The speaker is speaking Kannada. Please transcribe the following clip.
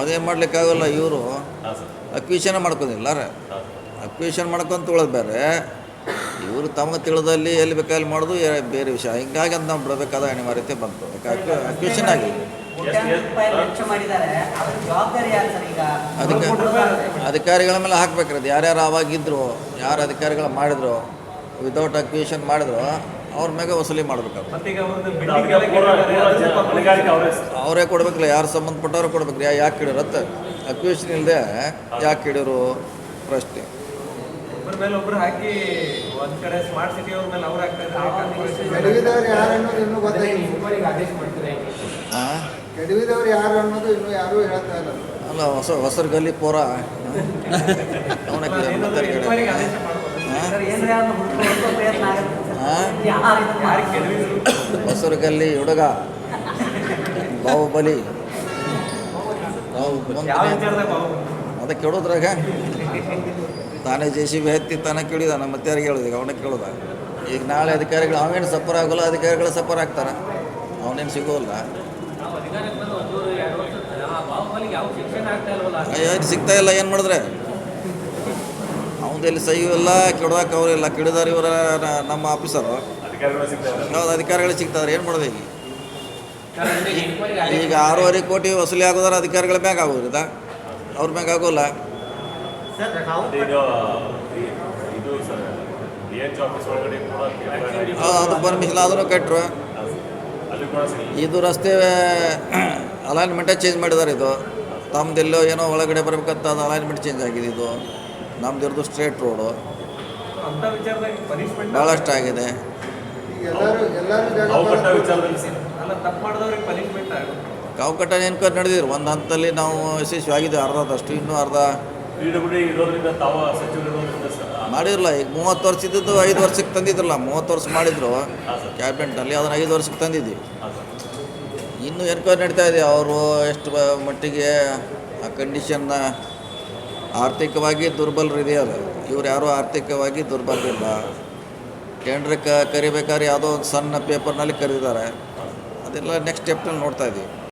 ಅದೇನು ಮಾಡ್ಲಿಕ್ಕಾಗಲ್ಲ ಇವರು. ಅಕ್ವಿಷನ್ ಮಾಡ್ಕೊಂಡಿಲ್ಲ ರೀ ಅಕ್ವಿಷನ್ ಮಾಡ್ಕೊಂತ ತೊಗೊಳೋದು ಬೇರೆ. ಇವರು ತಮಗೆ ತಿಳಿದಲ್ಲಿ ಎಲ್ಲಿ ಬೇಕಾದಲ್ಲಿ ಮಾಡೋದು ಬೇರೆ ವಿಷಯ. ಹಿಂಗಾಗಿ ಅಂತ ನಾವು ಬಿಡಬೇಕಾದ ಅನಿವಾರ್ಯತೆ ಬಂತು. ಅಕ್ವಿಷನ್ ಆಗಿ ಅದಕ್ಕೆ ಅಧಿಕಾರಿಗಳ ಮೇಲೆ ಹಾಕ್ಬೇಕ್ರದ್ದು ಯಾರ್ಯಾರು ಆವಾಗಿದ್ರು ಯಾರು ಅಧಿಕಾರಿಗಳು ಮಾಡಿದ್ರು ವಿತೌಟ್ ಅಕ್ವಿಷನ್ ಮಾಡಿದ್ರು ಅವ್ರ ಮ್ಯಾಗ ವಸೂಲಿ ಮಾಡ್ಬೇಕು ಮತ್ತೀಗ ಅವ್ರದ್ದು ಅದಕ್ಕೆ ಬಿಲ್ಡಿಂಗ್ ಎಲ್ಲ ಪೂರ ಕೆಟ್ಟಿದ್ದಾರೆ, ಪೂರ ಅದನ್ನ ಜ- ಹೊಣೆಗಾರಿಕೆ ಅವರೇ ಕೊಡ್ಬೇಕಲ್ಲ ಯಾರು ಸಂಬಂಧಪಟ್ಟವ್ರು ಕೊಡ್ಬೇಕ್ರಿ ಯಾಕೆ ಹಿಡಿರತ್ತೆ ಅಕ್ವಿಷನ್ ಇಲ್ಲದೆ ಯಾಕೆ ಇಡೋರು ಪ್ರಶ್ನೆ. ಒಬ್ಬರ ಮೇಲೆ ಒಬ್ರು ಹಾಕಿ ಒಂದ್ ಕಡೆ ಸ್ಮಾರ್ಟ್ ಸಿಟಿ ಅವ್ರ ಮೇಲೆ ಅವ್ರು ಹಾಕ್ತಾ ಇದ್ದಾರೆ ಯಾರು ಅನ್ನೋದು ಇನ್ನೂ ಗೊತ್ತಾಗಿಲ್ಲ. ಆದೇಶ ಮಾಡ್ತಾರೆ ಹಾಂ ಕೆಡವಿದವ್ರು ಯಾರು ಅನ್ನೋದು ಇನ್ನೂ ಯಾರೂ ಹೇಳ್ತಾ ಇಲ್ಲ. ಅಲ್ಲ ಹೊಸ ಹೊಸರು ಗಲ್ಲಿ ಏನು ಅವನ ಎನ್ಕ್ವೈರಿಗೆ ಆದೇಶ ಮಾಡ್ಬೋದು ಸರ್ ಏನ್ರಿ ಅದನ್ನ ಹುಡ್ಕೋ ಪ್ರಯತ್ನ ಆಗುತ್ತೆ ಸರ್. ಹಾಂ ಯಾರು ಇದನ್ನ ಯಾರಿಗೆ ಕೆಡವಿದ್ರು ಹೊಸರು ಗಲ್ಲಿ ಹುಡುಗ ಬಾಹುಬಲಿ ಅದಕ್ಕೆ ಕೇಳೋದ್ರಾಗ ತಾನೇ ಜೆ ಸಿ ಬಿ ಹತ್ತಿ ತಾನೇ ಕೇಳಿದ ಮತ್ತೆ ಯಾರಿಗೆ ಹೇಳೋದು ಈಗ ಅವನೇ ಕೇಳೋದ. ಈಗ ನಾಳೆ ಅಧಿಕಾರಿಗಳು ಅವನೇನು ಸಫರ್ ಆಗೋಲ್ಲ ಅಧಿಕಾರಿಗಳು ಸಫರ್ ಆಗ್ತಾರ. ಅವನೇನು ಸಿಗೋಲ್ಲ. ಸಿಗ್ತಾ ಇಲ್ಲ ಏನು ಮಾಡಿದ್ರೆ? ಎಲ್ಲಿ ಸಹಿ ಇಲ್ಲ ಕೆಡೋಕೆ ಅವರಿಲ್ಲ ಕೆಡದಾರ ಇವರ ನಮ್ಮ ಆಫೀಸರು ಯಾವ್ದು ಅಧಿಕಾರಿಗಳು ಸಿಗ್ತಾರೆ. ಏನು ಮಾಡಬೇಕು ಈಗ? ಆರೂವರೆ ಕೋಟಿ ವಸೂಲಿ ಆಗೋದಾರ ಅಧಿಕಾರಿಗಳ ಮ್ಯಾಗ ಆಗೋದ್ರಿದ ಅವ್ರ ಮ್ಯಾಗ ಆಗೋಲ್ಲ. ಅದು ಇದು ಈ- ಇದು ಸರ್ ಡಿ ಆಫೀಸ್ ಒಳಗಡೆ ಕೂಡ ಆ, ಅದು ಪರ್ಮಿಷನ್ ಆದರೂ ಕಟ್ಟರು ಇದು ರಸ್ತೆ ಅಲೈನ್ಮೆಂಟೇ ಚೇಂಜ್ ಮಾಡಿದ್ದಾರೆ ಇದು. ತಮ್ಮದೆಲ್ಲೋ ಏನೋ ಒಳಗಡೆ ಬರಬೇಕಂತ ಅದು ಅಲೈನ್ಮೆಂಟ್ ಚೇಂಜ್ ಆಗಿದೆ ಇದು. ನಮ್ದು ಇರೋದು ಸ್ಟ್ರೇಟ್ ರೋಡು. ಭಾಳಷ್ಟು ಆಗಿದೆ. ಕಾವು ಕಟ್ಟ ಎನ್ಕ್ವೈರಿ ನಡೆದಿದ್ರು. ಒಂದು ಹಂತದಲ್ಲಿ ನಾವು ಯಶಸ್ವಿ ಆಗಿದೆ ಅರ್ಧದಷ್ಟು ಇನ್ನೂ ಅರ್ಧ ಮಾಡಿರಲ್ಲ ಈಗ ಮೂವತ್ತು ವರ್ಷ ಇದ್ದಿದ್ದು ಐದು ವರ್ಷಕ್ಕೆ ತಂದಿದ್ರಲ್ಲ. ಮೂವತ್ತು ವರ್ಷ ಮಾಡಿದ್ರು. ಕ್ಯಾಬಿನೆಟ್ನಲ್ಲಿ ಅದನ್ನು ಐದು ವರ್ಷಕ್ಕೆ ತಂದಿದ್ವಿ. ಇನ್ನೂ ಎನ್ಕ್ವೈರಿ ನಡೀತಾ ಇದೆ. ಅವರು ಎಷ್ಟು ಮಟ್ಟಿಗೆ ಆ ಕಂಡೀಷನ್ನ ಆರ್ಥಿಕವಾಗಿ ದುರ್ಬಲರಿದೆಯಲ್ಲ ಇವ್ರು ಯಾರೂ ಆರ್ಥಿಕವಾಗಿ ದುರ್ಬಲರಿಲ್ಲ ಟೆಂಡ್ರ್ ಕ ಕರಿಬೇಕಾದ್ರೆ ಯಾವುದೋ ಒಂದು ಸಣ್ಣ ಪೇಪರ್ನಲ್ಲಿ ಕರೀತಾರೆ ಅದೆಲ್ಲ ನೆಕ್ಸ್ಟ್ ಸ್ಟೆಪ್ನಲ್ಲಿ ನೋಡ್ತಾ ಇದ್ದೀವಿ